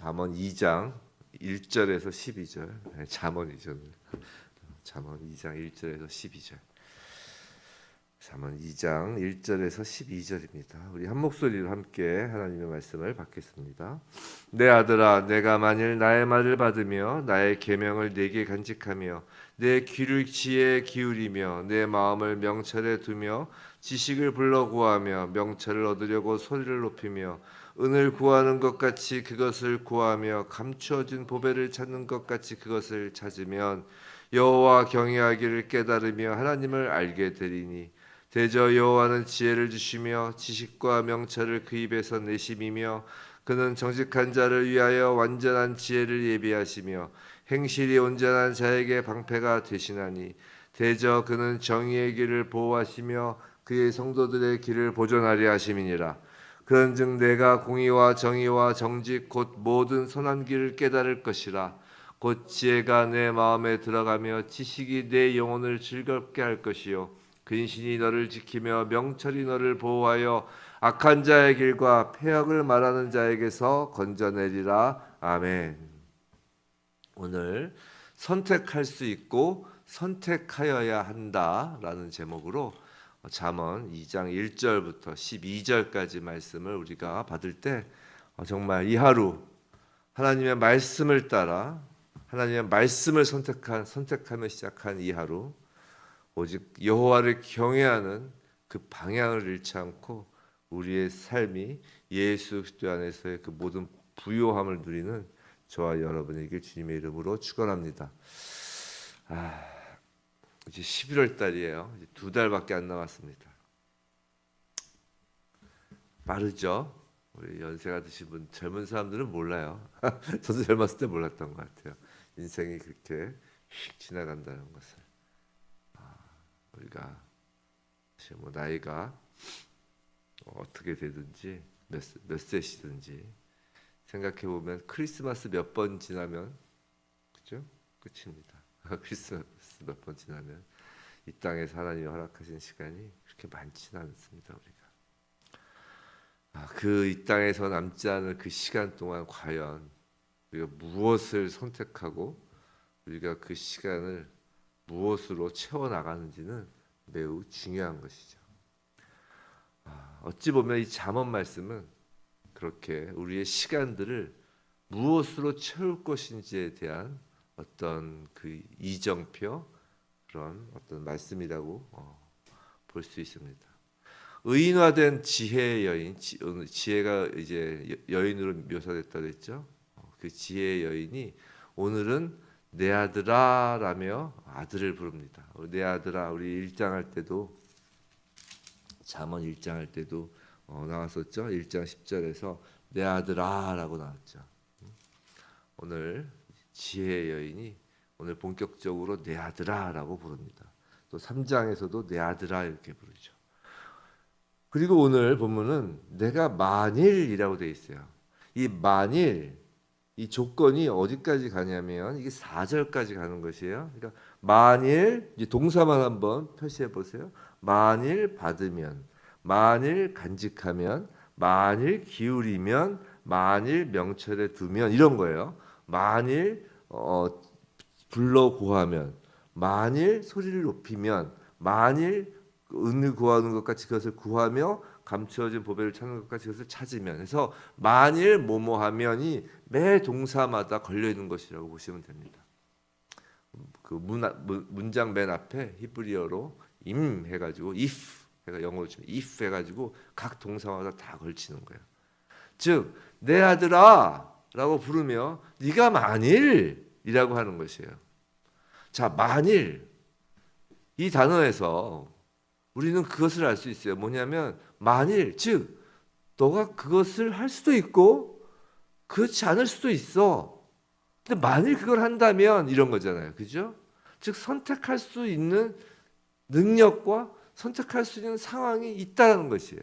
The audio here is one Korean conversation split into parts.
잠언 2장 1절에서 12절. 네, 잠언이죠. 잠언 2장 1절에서 12절. 잠언 2장 1절에서 12절입니다. 우리 한 목소리로 함께 하나님의 말씀을 받겠습니다. 내 아들아 내가 만일 나의 말을 받으며 나의 계명을 내게 간직하며 내 귀를 지혜에 기울이며 내 마음을 명철에 두며 지식을 불러 구하며 명철을 얻으려고 소리를 높이며 은을 구하는 것 같이 그것을 구하며 감추어진 보배를 찾는 것 같이 그것을 찾으면 여호와 경외하기를 깨달으며 하나님을 알게 되리니 대저 여호와는 지혜를 주시며 지식과 명철을 그 입에서 내심이며 그는 정직한 자를 위하여 완전한 지혜를 예비하시며 행실이 온전한 자에게 방패가 되시나니 대저 그는 정의의 길을 보호하시며 그의 성도들의 길을 보존하려 하심이니라 그런즉 내가 공의와 정의와 정직 곧 모든 선한 길을 깨달을 것이라. 곧 지혜가 내 마음에 들어가며 지식이 내 영혼을 즐겁게 할 것이요. 근신이 너를 지키며 명철이 너를 보호하여 악한 자의 길과 폐역을 말하는 자에게서 건져내리라. 아멘. 오늘 선택할 수 있고 선택하여야 한다라는 제목으로 잠언 2장 1절부터 12절까지 말씀을 우리가 받을 때 어, 정말 이 하루 하나님의 말씀을 따라 하나님의 말씀을 선택한 선택하며 시작한 이 하루 오직 여호와를 경외하는 그 방향을 잃지 않고 우리의 삶이 예수 그리스도 안에서의 그 모든 부요함을 누리는 저와 여러분에게 주님의 이름으로 축원합니다. 아, 이제 11월 달이에요. 이제 두 달밖에 안 남았습니다. 빠르죠? 우리 연세가 드신 분 젊은 사람들은 몰라요. 저도 젊었을 때 몰랐던 것 같아요. 인생이 그렇게 휙 지나간다는 것을. 아, 우리가 사실 뭐 나이가 어떻게 되든지 몇, 몇 세시든지 생각해 보면 크리스마스 몇 번 지나면 그죠? 끝입니다. 크리스마스 몇 번 지나면 이 땅에서 하나님이 허락하신 시간이 그렇게 많지는 않습니다. 우리가 아, 그 이 땅에서 남지 않을 그 시간 동안 과연 우리가 무엇을 선택하고 우리가 그 시간을 무엇으로 채워 나가는지는 매우 중요한 것이죠. 아, 어찌 보면 이 잠언 말씀은 그렇게 우리의 시간들을 무엇으로 채울 것인지에 대한 어떤 그 이정표 그런 어떤 말씀이라고 어, 볼수 있습니다. 의인화된 지혜의 여인, 지, 어, 지혜가 이제 여- 여인으로 묘사됐다 그랬죠. 어, 그 지혜의 여인이 오늘은 내 아들아라며 아들을 부릅니다. 어, 내 아들아, 우리 일장할 때도 잠언 일장할 때도 어, 나왔었죠. 1장 10절에서 내 아들아라고 나왔죠. 오늘 지혜의 여인이 오늘 본격적으로 내 아들아라고 부릅니다. 또 3장에서도 내 아들아 이렇게 부르죠. 그리고 오늘 본문은 내가 만일이라고 돼 있어요. 이 만일 이 조건이 어디까지 가냐면 이게 4절까지 가는 것이에요. 그러니까 만일 이제 동사만 한번 표시해 보세요. 만일 받으면 만일 간직하면 만일 기울이면 만일 명철에 두면 이런 거예요. 만일 어, 불러 구하면 만일 소리를 높이면 만일 은을 구하는 것 같이 그것을 구하며 감추어진 보배를 찾는 것 같이 그것을 찾으면 그래서 만일 뭐뭐 하면이 매 동사마다 걸려 있는 것이라고 보시면 됩니다. 그 문, 문- 문장 맨 앞에 히브리어로 임 해가지고 if 해가 영어로 치면 if 해가지고 각 동사마다 다 걸치는 거예요. 즉 내 아들아 라고 부르며 네가 만일이라고 하는 것이에요. 자 만일 이 단어에서 우리는 그것을 알 수 있어요. 뭐냐면 만일 즉 너가 그것을 할 수도 있고 그렇지 않을 수도 있어. 근데 만일 그걸 한다면 이런 거잖아요. 그죠? 즉 선택할 수 있는 능력과 선택할 수 있는 상황이 있다는 것이에요.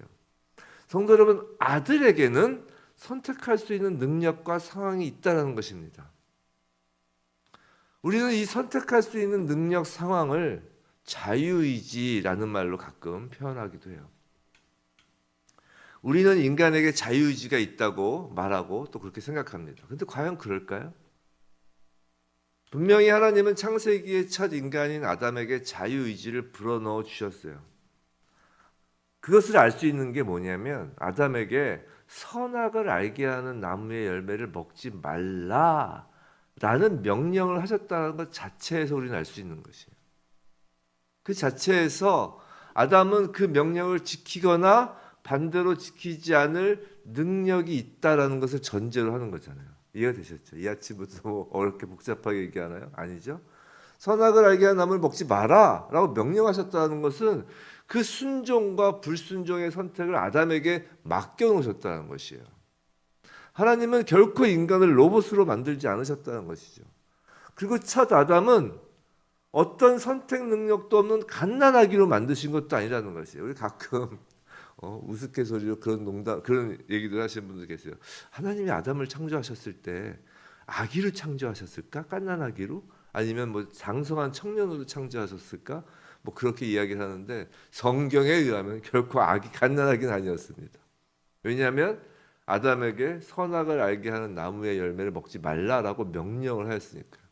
성도 여러분, 아들에게는 선택할 수 있는 능력과 상황이 있다는 것입니다. 우리는 이 선택할 수 있는 능력 상황을 자유의지라는 말로 가끔 표현하기도 해요. 우리는 인간에게 자유의지가 있다고 말하고 또 그렇게 생각합니다. 근데 과연 그럴까요? 분명히 하나님은 창세기의 첫 인간인 아담에게 자유의지를 불어넣어 주셨어요. 그것을 알 수 있는 게 뭐냐면 아담에게 선악을 알게 하는 나무의 열매를 먹지 말라라는 명령을 하셨다는 것 자체에서 우리는 알 수 있는 것이에요. 그 자체에서 아담은 그 명령을 지키거나 반대로 지키지 않을 능력이 있다라는 것을 전제로 하는 거잖아요. 이해가 되셨죠? 이 아침부터 뭐 어렵게 복잡하게 얘기하나요? 아니죠? 선악을 알게 하는 나무를 먹지 마라라고 명령하셨다는 것은 그 순종과 불순종의 선택을 아담에게 맡겨 놓으셨다는 것이에요. 하나님은 결코 인간을 로봇으로 만들지 않으셨다는 것이죠. 그리고 첫 아담은 어떤 선택 능력도 없는 갓난아기로 만드신 것도 아니라는 것이에요. 우리 가끔 어, 우스갯소리로 그런 농담 그런 얘기들 하시는 분들 계세요. 하나님이 아담을 창조하셨을 때 아기를 창조하셨을까? 갓난아기로? 아니면 뭐 장성한 청년으로 창조하셨을까? 뭐 그렇게 이야기를 하는데 성경에 의하면 결코 아기 갓난아기는 아니었습니다. 왜냐하면 아담에게 선악을 알게 하는 나무의 열매를 먹지 말라라고 명령을 하였으니까요.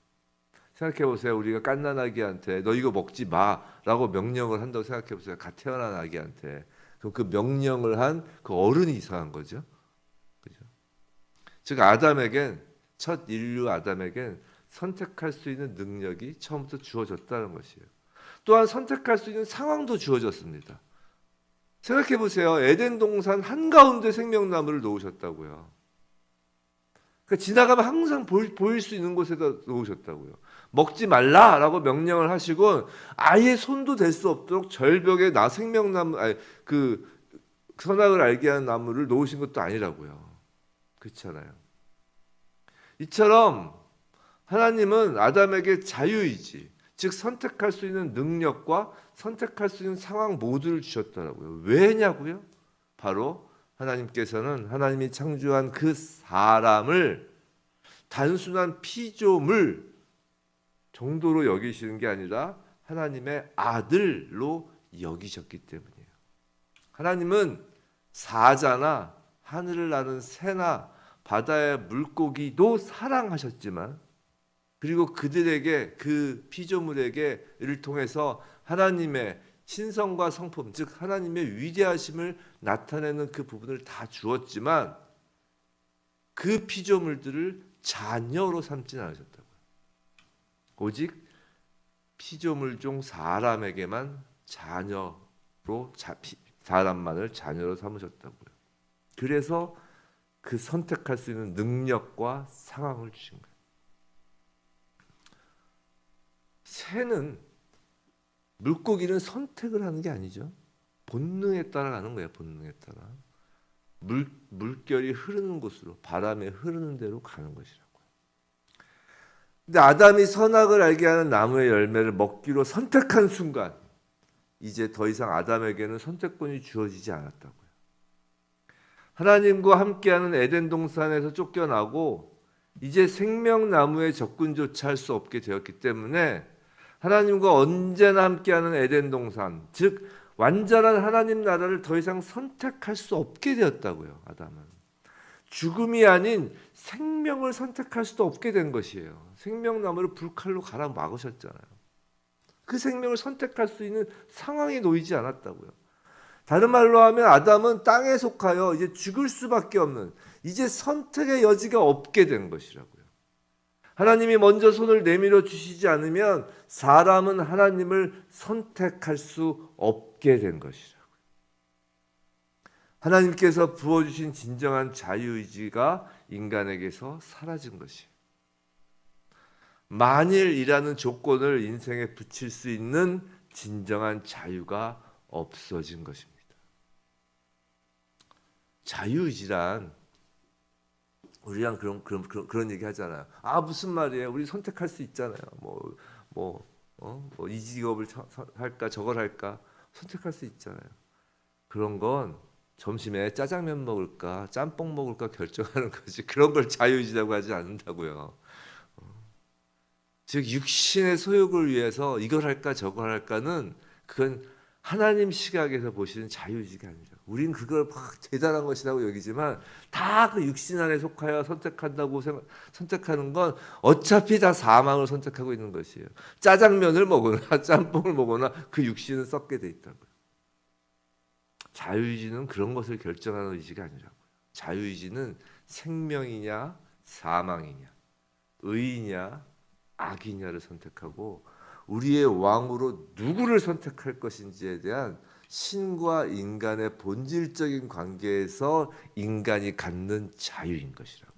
생각해 보세요. 우리가 갓난아기한테 너 이거 먹지 마라고 명령을 한다고 생각해 보세요. 갓 태어난 아기한테 그럼 그 명령을 한 그 어른이 이상한 거죠. 그죠? 즉 아담에겐 첫 인류 아담에겐 선택할 수 있는 능력이 처음부터 주어졌다는 것이에요. 또한 선택할 수 있는 상황도 주어졌습니다. 생각해 보세요. 에덴 동산 한가운데 생명나무를 놓으셨다고요. 그러니까 지나가면 항상 보일, 수 있는 곳에다 놓으셨다고요. 먹지 말라라고 명령을 하시고 아예 손도 댈 수 없도록 절벽에 나 생명나무 아니 그 선악을 알게 하는 나무를 놓으신 것도 아니라고요. 그렇잖아요. 이처럼 하나님은 아담에게 자유의지, 즉 선택할 수 있는 능력과 선택할 수 있는 상황 모두를 주셨더라고요. 왜냐고요? 바로 하나님께서는 하나님이 창조한 그 사람을 단순한 피조물 정도로 여기시는 게 아니라 하나님의 아들로 여기셨기 때문이에요. 하나님은 사자나 하늘을 나는 새나 바다의 물고기도 사랑하셨지만 그리고 그들에게 그 피조물에게를 통해서 하나님의 신성과 성품 즉 하나님의 위대하심을 나타내는 그 부분을 다 주었지만 그 피조물들을 자녀로 삼지는 않으셨다고요. 오직 피조물 중 사람에게만 자녀로 자, 피, 사람만을 자녀로 삼으셨다고요. 그래서 그 선택할 수 있는 능력과 상황을 주신 거예요. 새는 물고기는 선택을 하는 게 아니죠. 본능에 따라가는 거예요. 본능에 따라. 물 물결이 흐르는 곳으로 바람에 흐르는 대로 가는 것이라고요. 근데 아담이 선악을 알게 하는 나무의 열매를 먹기로 선택한 순간 이제 더 이상 아담에게는 선택권이 주어지지 않았다고요. 하나님과 함께하는 에덴 동산에서 쫓겨나고 이제 생명나무의 접근조차 할 수 없게 되었기 때문에 하나님과 언제나 함께하는 에덴 동산, 즉 완전한 하나님 나라를 더 이상 선택할 수 없게 되었다고요. 아담은 죽음이 아닌 생명을 선택할 수도 없게 된 것이에요. 생명나무를 불칼로 갈아 막으셨잖아요. 그 생명을 선택할 수 있는 상황에 놓이지 않았다고요. 다른 말로 하면 아담은 땅에 속하여 이제 죽을 수밖에 없는 이제 선택의 여지가 없게 된 것이라고요. 하나님이 먼저 손을 내밀어 주시지 않으면 사람은 하나님을 선택할 수 없게 된 것이라고요. 하나님께서 부어주신 진정한 자유의지가 인간에게서 사라진 것이에요. 만일이라는 조건을 인생에 붙일 수 있는 진정한 자유가 없어진 것입니다. 자유의지란 우리랑 그런 그런 그런, 그런 얘기 하잖아요. 아 무슨 말이에요? 우리 선택할 수 있잖아요. 뭐뭐 어? 뭐이 직업을 서- 서- 할까 저걸 할까 선택할 수 있잖아요. 그런 건 점심에 짜장면 먹을까 짬뽕 먹을까 결정하는 거지 그런 걸 자유의지라고 하지 않는다고요. 어. 즉 육신의 소욕을 위해서 이걸 할까 저걸 할까는 그건 하나님 시각에서 보시는 자유의지가 아니라고. 우린 그걸 막 대단한 것이라고 여기지만 다 그 육신 안에 속하여 선택한다고 생각, 선택하는 건 어차피 다 사망을 선택하고 있는 것이에요. 짜장면을 먹거나 짬뽕을 먹거나 그 육신은 썩게 돼 있다고요. 자유의지는 그런 것을 결정하는 의지가 아니라고요. 자유의지는 생명이냐 사망이냐 의이냐 악이냐를 선택하고 우리의 왕으로 누구를 선택할 것인지에 대한 신과 인간의 본질적인 관계에서 인간이 갖는 자유인 것이라고요.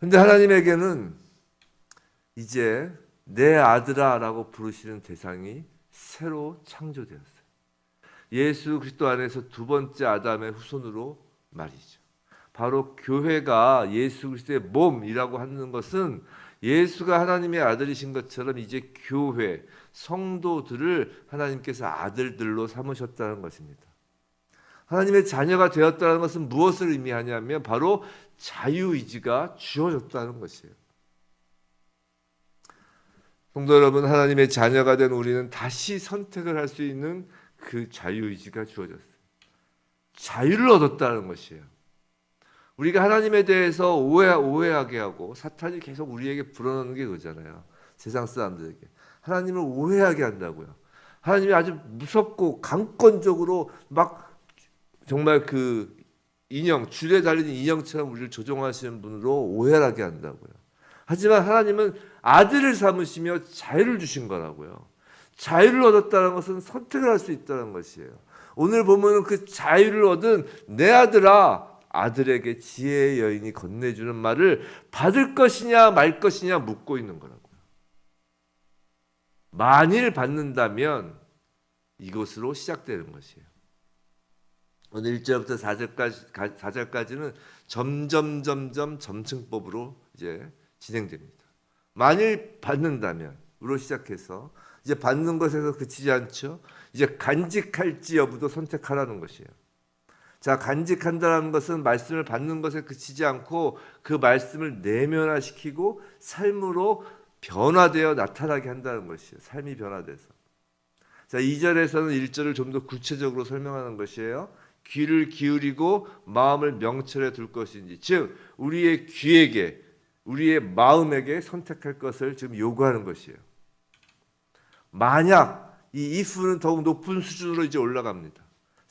근데 하나님에게는 이제 내 아들아라고 부르시는 대상이 새로 창조되었어요. 예수 그리스도 안에서 두 번째 아담의 후손으로 말이죠. 바로 교회가 예수 그리스도의 몸이라고 하는 것은 예수가 하나님의 아들이신 것처럼 이제 교회 성도들을 하나님께서 아들들로 삼으셨다는 것입니다. 하나님의 자녀가 되었다는 것은 무엇을 의미하냐면 바로 자유의지가 주어졌다는 것이에요. 성도 여러분, 하나님의 자녀가 된 우리는 다시 선택을 할 수 있는 그 자유의지가 주어졌어요. 자유를 얻었다는 것이에요. 우리가 하나님에 대해서 오해, 오해하게 하고 사탄이 계속 우리에게 불어넣는 게 그거잖아요. 세상 사람들에게. 하나님을 오해하게 한다고요. 하나님이 아주 무섭고 강권적으로 막 정말 그 인형, 줄에 달린 인형처럼 우리를 조종하시는 분으로 오해하게 한다고요. 하지만 하나님은 아들을 삼으시며 자유를 주신 거라고요. 자유를 얻었다는 것은 선택을 할 수 있다는 것이에요. 오늘 보면은 그 자유를 얻은 내 아들아, 아들에게 지혜의 여인이 건네주는 말을 받을 것이냐 말 것이냐 묻고 있는 거라고요. 만일 받는다면 이것으로 시작되는 것이에요. 오늘 1절부터 4절까지 4절까지는 점점 점점 점층법으로 이제 진행됩니다. 만일 받는다면으로 시작해서 이제 받는 것에서 그치지 않죠. 이제 간직할지 여부도 선택하라는 것이에요. 자, 간직한다는 것은 말씀을 받는 것에 그치지 않고 그 말씀을 내면화시키고 삶으로 변화되어 나타나게 한다는 것이에요. 삶이 변화돼서. 자, 2절에서는 1절을 좀 더 구체적으로 설명하는 것이에요. 귀를 기울이고 마음을 명철에 둘 것인지, 즉 우리의 귀에게 우리의 마음에게 선택할 것을 지금 요구하는 것이에요. 만약 이 if는 더욱 높은 수준으로 이제 올라갑니다.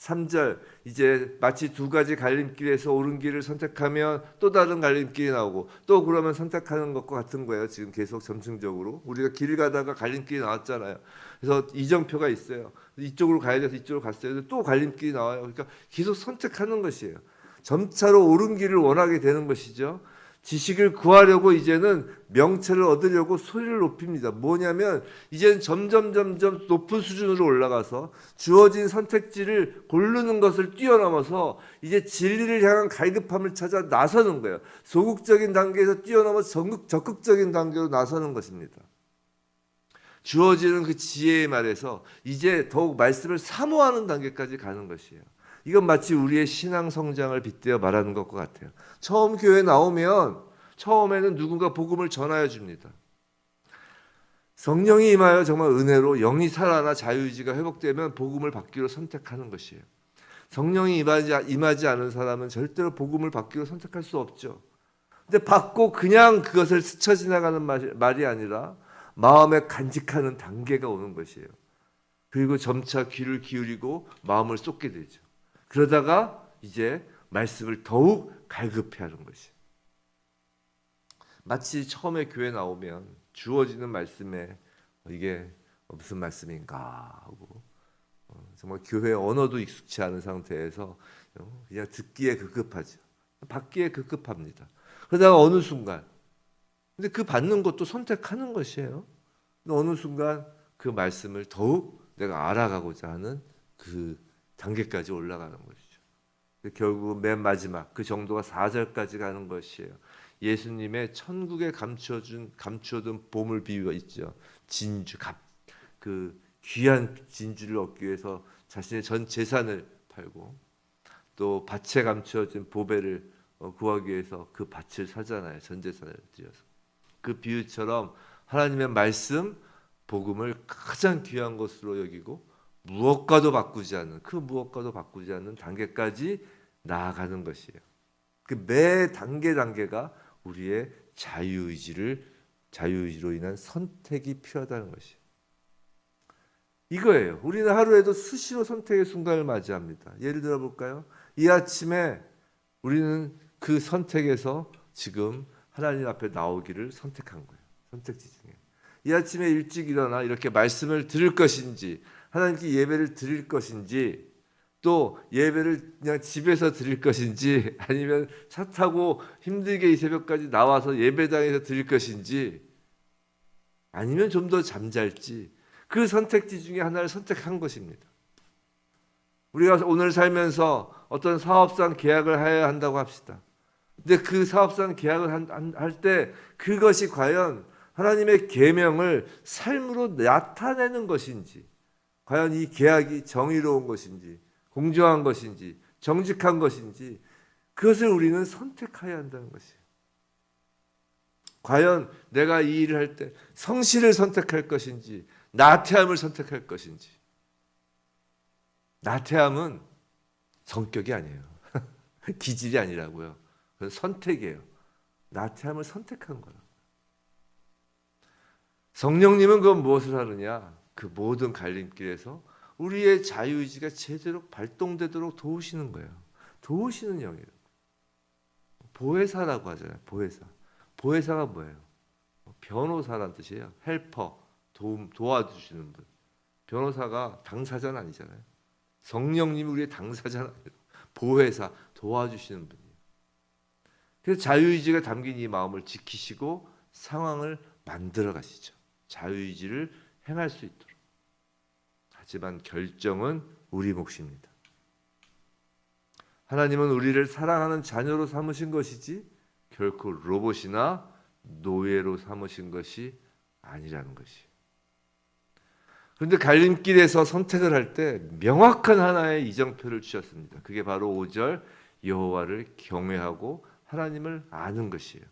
3절 이제 마치 두 가지 갈림길에서 옳은 길을 선택하면 또 다른 갈림길이 나오고 또 그러면 선택하는 것과 같은 거예요. 지금 계속 점층적으로 우리가 길 가다가 갈림길이 나왔잖아요. 그래서 이정표가 있어요. 이쪽으로 가야 돼서 이쪽으로 갔어요. 또 갈림길이 나와요. 그러니까 계속 선택하는 것이에요. 점차로 옳은 길을 원하게 되는 것이죠. 지식을 구하려고 이제는 명체를 얻으려고 소리를 높입니다. 뭐냐면 이제는 점점 점점 높은 수준으로 올라가서 주어진 선택지를 고르는 것을 뛰어넘어서 이제 진리를 향한 갈급함을 찾아 나서는 거예요. 소극적인 단계에서 뛰어넘어 적극, 적극적인 단계로 나서는 것입니다. 주어지는 그 지혜의 말에서 이제 더욱 말씀을 사모하는 단계까지 가는 것이에요. 이건 마치 우리의 신앙 성장을 빗대어 말하는 것과 같아요. 처음 교회 나오면 처음에는 누군가 복음을 전하여 줍니다. 성령이 임하여 정말 은혜로 영이 살아나 자유의지가 회복되면 복음을 받기로 선택하는 것이에요. 성령이 임하지, 임하지 않은 사람은 절대로 복음을 받기로 선택할 수 없죠. 근데 받고 그냥 그것을 스쳐 지나가는 말이, 말이 아니라 마음에 간직하는 단계가 오는 것이에요. 그리고 점차 귀를 기울이고 마음을 쏟게 되죠. 그러다가 이제 말씀을 더욱 갈급해 하는 것이. 마치 처음에 교회 나오면 주어지는 말씀에 이게 무슨 말씀인가 하고 어, 정말 교회 언어도 익숙치 않은 상태에서 그냥 듣기에 급급하죠. 받기에 급급합니다. 그러다가 어느 순간 근데 그 받는 것도 선택하는 것이에요. 어느 순간 그 말씀을 더욱 내가 알아가고자 하는 그 단계까지 올라가는 것이죠. 결국 맨 마지막 그 정도가 4절까지 가는 것이에요. 예수님의 천국에 감춰준 감춰둔 보물 비유가 있죠. 진주 값그 귀한 진주를 얻기 위해서 자신의 전 재산을 팔고 또 밭에 감춰진 보배를 어, 구하기 위해서 그 밭을 사잖아요. 전 재산을 들여서. 그 비유처럼 하나님의 말씀 복음을 가장 귀한 것으로 여기고 무엇과도 바꾸지 않는 그 무엇과도 바꾸지 않는 단계까지 나아가는 것이에요. 그 매 단계 단계가 우리의 자유의지를 자유의지로 인한 선택이 필요하다는 것이에요. 이거예요. 우리는 하루에도 수시로 선택의 순간을 맞이합니다. 예를 들어 볼까요? 이 아침에 우리는 그 선택에서 지금 하나님 앞에 나오기를 선택한 거예요. 선택지 중에. 이 아침에 일찍 일어나 이렇게 말씀을 들을 것인지 하나님께 예배를 드릴 것인지 또 예배를 그냥 집에서 드릴 것인지 아니면 차 타고 힘들게 이 새벽까지 나와서 예배당에서 드릴 것인지 아니면 좀 더 잠잘지 그 선택지 중에 하나를 선택한 것입니다. 우리가 오늘 살면서 어떤 사업상 계약을 해야 한다고 합시다. 근데 그 사업상 계약을 할 때 그것이 과연 하나님의 계명을 삶으로 나타내는 것인지 과연 이 계약이 정의로운 것인지 공정한 것인지 정직한 것인지 그것을 우리는 선택해야 한다는 것이에요. 과연 내가 이 일을 할 때 성실을 선택할 것인지 나태함을 선택할 것인지 나태함은 성격이 아니에요. 기질이 아니라고요. 그건 선택이에요. 나태함을 선택한 거라. 성령님은 그건 무엇을 하느냐? 그 모든 갈림길에서 우리의 자유의지가 제대로 발동되도록 도우시는 거예요. 도우시는 영이에요. 보혜사라고 하잖아요. 보혜사. 보혜사가 뭐예요? 변호사란 뜻이에요. 헬퍼, 도움, 도와주시는 분. 변호사가 당사자는 아니잖아요. 성령님이 우리의 당사자는 아니에요. 보혜사, 도와주시는 분이에요. 그래서 자유의지가 담긴 이 마음을 지키시고 상황을 만들어 가시죠. 자유의지를 행할 수 있도록. 하지만 결정은 우리 몫입니다. 하나님은 우리를 사랑하는 자녀로 삼으신 것이지 결코 로봇이나 노예로 삼으신 것이 아니라는 것이. 그런데 갈림길에서 선택을 할 때 명확한 하나의 이정표를 주셨습니다. 그게 바로 5절 여호와를 경외하고 하나님을 아는 것이에요.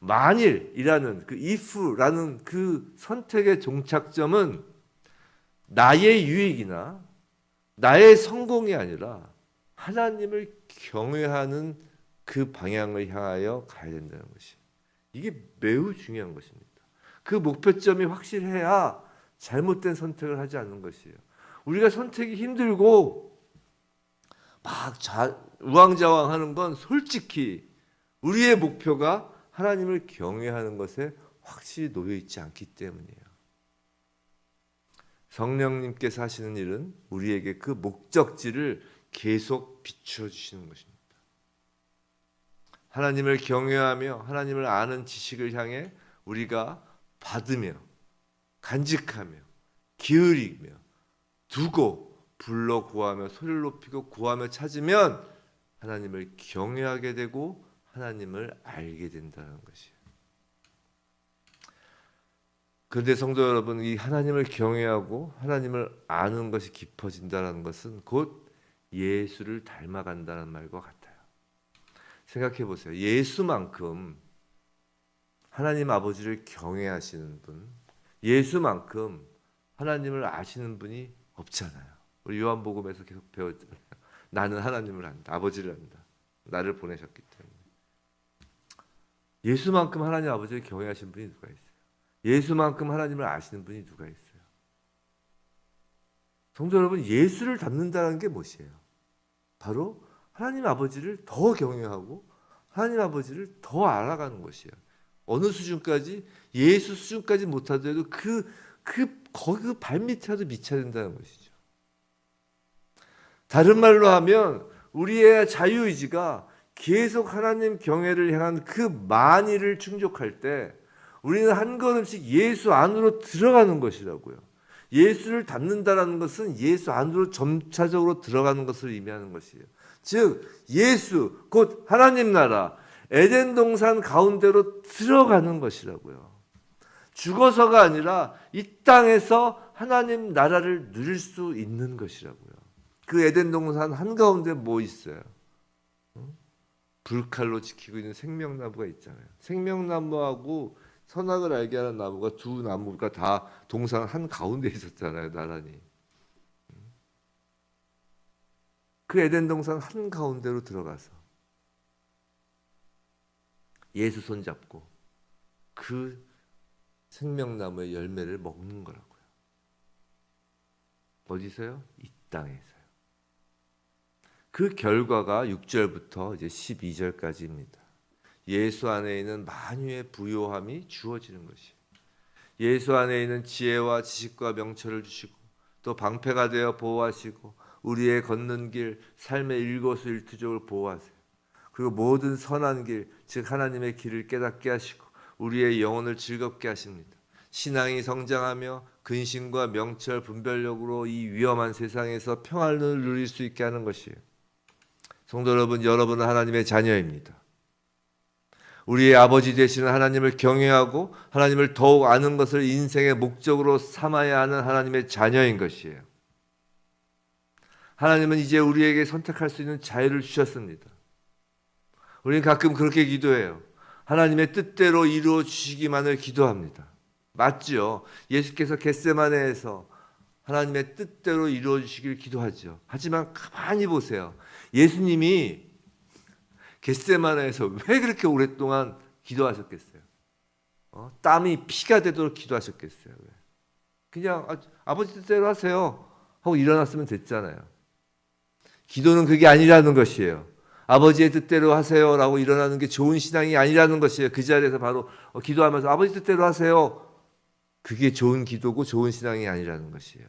만일이라는 그 if라는 그 선택의 종착점은 나의 유익이나 나의 성공이 아니라 하나님을 경외하는 그 방향을 향하여 가야 된다는 것이 이게 매우 중요한 것입니다. 그 목표점이 확실해야 잘못된 선택을 하지 않는 것이에요. 우리가 선택이 힘들고 막 자, 우왕좌왕하는 건 솔직히 우리의 목표가 하나님을 경외하는 것에 확실히 놓여 있지 않기 때문이에요. 성령님께서 하시는 일은 우리에게 그 목적지를 계속 비추어 주시는 것입니다. 하나님을 경외하며 하나님을 아는 지식을 향해 우리가 받으며 간직하며 기울이며 두고 불러 구하며 소리를 높이고 구하며 찾으면 하나님을 경외하게 되고 하나님을 알게 된다는 것이에요. 그런데 성도 여러분, 이 하나님을 경외하고 하나님을 아는 것이 깊어진다는 것은 곧 예수를 닮아간다는 말과 같아요. 생각해 보세요. 예수만큼 하나님 아버지를 경외하시는 분, 예수만큼 하나님을 아시는 분이 없잖아요. 우리 요한복음에서 계속 배웠잖아요. 나는 하나님을 안다. 아버지를 안다. 나를 보내셨기. 예수만큼 하나님 아버지를 경외하시는 분이 누가 있어요? 예수만큼 하나님을 아시는 분이 누가 있어요? 성도 여러분, 예수를 닮는다는 게 무엇이에요? 바로 하나님 아버지를 더 경외하고 하나님 아버지를 더 알아가는 것이에요. 어느 수준까지 예수 수준까지 못하더라도 그, 그 거기 그 발밑이라도 미쳐야 된다는 것이죠. 다른 말로 하면 우리의 자유의지가 계속 하나님 경외를 향한 그 만일을 충족할 때 우리는 한 걸음씩 예수 안으로 들어가는 것이라고요. 예수를 닮는다라는 것은 예수 안으로 점차적으로 들어가는 것을 의미하는 것이에요. 즉 예수 곧 하나님 나라 에덴 동산 가운데로 들어가는 것이라고요. 죽어서가 아니라 이 땅에서 하나님 나라를 누릴 수 있는 것이라고요. 그 에덴 동산 한가운데 뭐 있어요? 불칼로 지키고 있는 생명나무가 있잖아요. 생명나무하고 선악을 알게 하는 나무가 두 나무가 다 동산 한 가운데 있었잖아요, 나란히. 음. 그 에덴 동산 한 가운데로 들어가서 예수 손 잡고 그 생명나무의 열매를 먹는 거라고요. 어디서요? 이 땅에서요. 그 결과가 6절부터 이제 12절까지입니다. 예수 안에 있는 만유의 부요함이 주어지는 것이에요. 예수 안에 있는 지혜와 지식과 명철을 주시고 또 방패가 되어 보호하시고 우리의 걷는 길 삶의 일거수일투족을 보호하세요. 그리고 모든 선한 길, 즉 하나님의 길을 깨닫게 하시고 우리의 영혼을 즐겁게 하십니다. 신앙이 성장하며 근신과 명철 분별력으로 이 위험한 세상에서 평안을 누릴 수 있게 하는 것이에요. 성도 여러분, 여러분은 하나님의 자녀입니다. 우리의 아버지 되시는 하나님을 경외하고 하나님을 더욱 아는 것을 인생의 목적으로 삼아야 하는 하나님의 자녀인 것이에요. 하나님은 이제 우리에게 선택할 수 있는 자유를 주셨습니다. 우리는 가끔 그렇게 기도해요. 하나님의 뜻대로 이루어 주시기만을 기도합니다. 맞죠? 예수께서 겟세마네에서 하나님의 뜻대로 이루어 주시길 기도하죠. 하지만 가만히 보세요. 예수님이 겟세마네에서 왜 그렇게 오랫동안 기도하셨겠어요? 어? 땀이 피가 되도록 기도하셨겠어요? 왜? 그냥 아, 아버지 뜻대로 하세요 하고 일어났으면 됐잖아요. 기도는 그게 아니라는 것이에요. 아버지의 뜻대로 하세요라고 일어나는 게 좋은 신앙이 아니라는 것이에요. 그 자리에서 바로 어, 기도하면서 아버지 뜻대로 하세요. 그게 좋은 기도고 좋은 신앙이 아니라는 것이에요.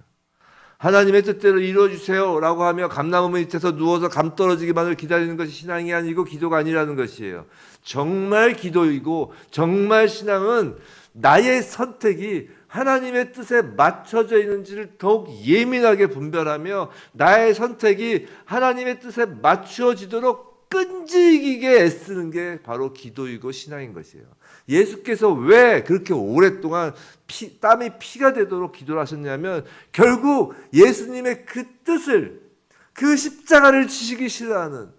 하나님의 뜻대로 이루어 주세요라고 하며 감나무 밑에서 누워서 감 떨어지기만을 기다리는 것이 신앙이 아니고 기도가 아니라는 것이에요. 정말 기도이고 정말 신앙은 나의 선택이 하나님의 뜻에 맞춰져 있는지를 더욱 예민하게 분별하며 나의 선택이 하나님의 뜻에 맞추어지도록 끈질기게 애쓰는 게 바로 기도이고 신앙인 것이에요. 예수께서 왜 그렇게 오랫동안 피, 땀이 피가 되도록 기도를 하셨냐면 결국 예수님의 그 뜻을 그 십자가를 지시기 싫어하는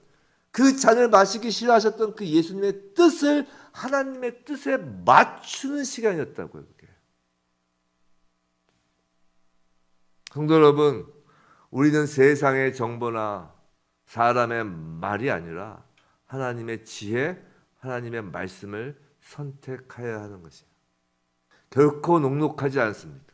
그 잔을 마시기 싫어하셨던 그 예수님의 뜻을 하나님의 뜻에 맞추는 시간이었다고요. 그게. 성도 여러분, 우리는 세상의 정보나 사람의 말이 아니라 하나님의 지혜, 하나님의 말씀을 선택하여야 하는 것이에요. 결코 녹록하지 않습니다.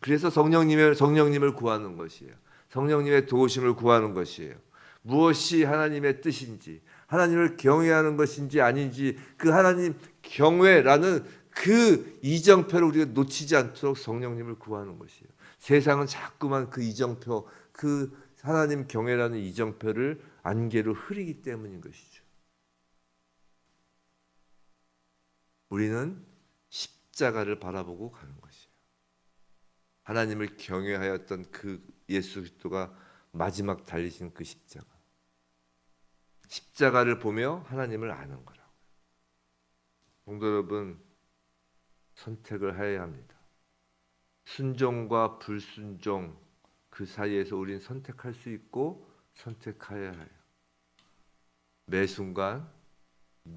그래서 성령님을 성령님을 구하는 것이에요. 성령님의 도우심을 구하는 것이에요. 무엇이 하나님의 뜻인지, 하나님을 경외하는 것인지 아닌지 그 하나님 경외라는 그 이정표를 우리가 놓치지 않도록 성령님을 구하는 것이에요. 세상은 자꾸만 그 이정표, 그 하나님 경외라는 이정표를 안개로 흐리기 때문인 것이죠. 우리는 십자가를 바라보고 가는 것이에요. 하나님을 경외하였던 그 예수 그리스도가 마지막 달리신 그 십자가. 십자가를 보며 하나님을 아는 거라고. 성도 여러분 선택을 해야 합니다. 순종과 불순종 그 사이에서 우리는 선택할 수 있고 선택해야 해요. 매 순간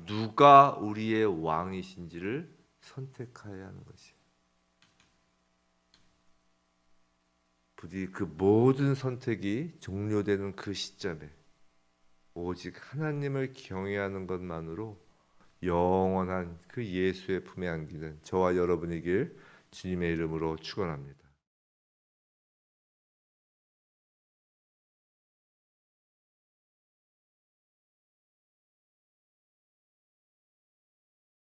누가 우리의 왕이신지를 선택해야 하는 것이에요. 부디 그 모든 선택이 종료되는 그 시점에 오직 하나님을 경외하는 것만으로 영원한 그 예수의 품에 안기는 저와 여러분이길 주님의 이름으로 축원합니다.